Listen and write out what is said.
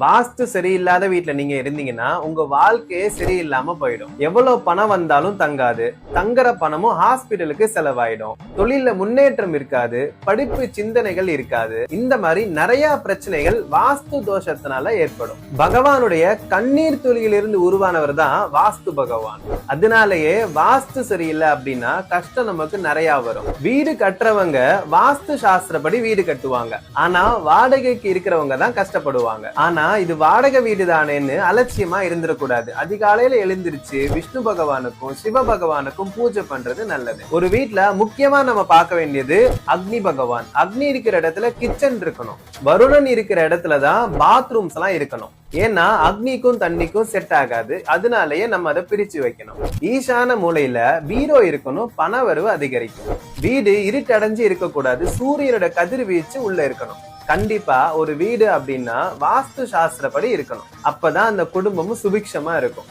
வாஸ்து சரியில்லாத வீட்டுல நீங்க இருந்தீங்கன்னா உங்க வாழ்க்கையே சரியில்லாம போயிடும். எவ்வளவு பணம் வந்தாலும் தங்காது. தங்குற பணமும் ஹாஸ்பிட்டலுக்கு செலவாயிடும். தொழில முன்னேற்றம் இருக்காது. படிப்பு சிந்தனைகள் இருக்காது. இந்த மாதிரி நிறைய பிரச்சனைகள் வாஸ்து தோஷத்தினால ஏற்படும். பகவானுடைய கண்ணீர் துளியிலிருந்து உருவானவர் தான் வாஸ்து பகவான். அதனாலயே வாஸ்து சரியில்லை அப்படின்னா கஷ்டம் நமக்கு நிறைய வரும். வீடு கட்டுறவங்க வாஸ்து சாஸ்திரப்படி வீடு கட்டுவாங்க. ஆனா வாடகைக்கு இருக்கிறவங்க தான் கஷ்டப்படுவாங்க. ஆனா ஆனா இது வாடகை வீடு தானேன்னு அலட்சியமா இருந்துடக்கூடாது. அதிகாலையில எழுந்திருச்சு விஷ்ணு பகவானுக்கும் சிவ பகவானுக்கும் பூஜை பண்றது நல்லது. ஒரு வீட்ல முக்கியமா நம்ம பார்க்க வேண்டியது அக்னி பகவான். அக்னி இருக்கிற இடத்துல கிச்சன் இருக்கணும். வருணன் இருக்கிற இடத்துல தான் பாத்ரூம்ஸ் எல்லாம் இருக்கணும். ஏன்னா அக்னிக்கும் தண்ணிக்கும் செட் ஆகாது. அதனாலயே நம்ம அதை பிரிச்சு வைக்கணும். ஈசான மூலையில பீரோ இருக்கணும் பணவரவு அதிகரிக்கும். வீடு இருட்டடைஞ்சு இருக்கக்கூடாது. சூரியனோட கதிர்வீச்சு உள்ள இருக்கணும். கண்டிப்பா ஒரு வீடு அப்படின்னா வாஸ்து சாஸ்திரப்படி இருக்கணும். அப்பதான் அந்த குடும்பமும் சுபிக்ஷமா இருக்கும்.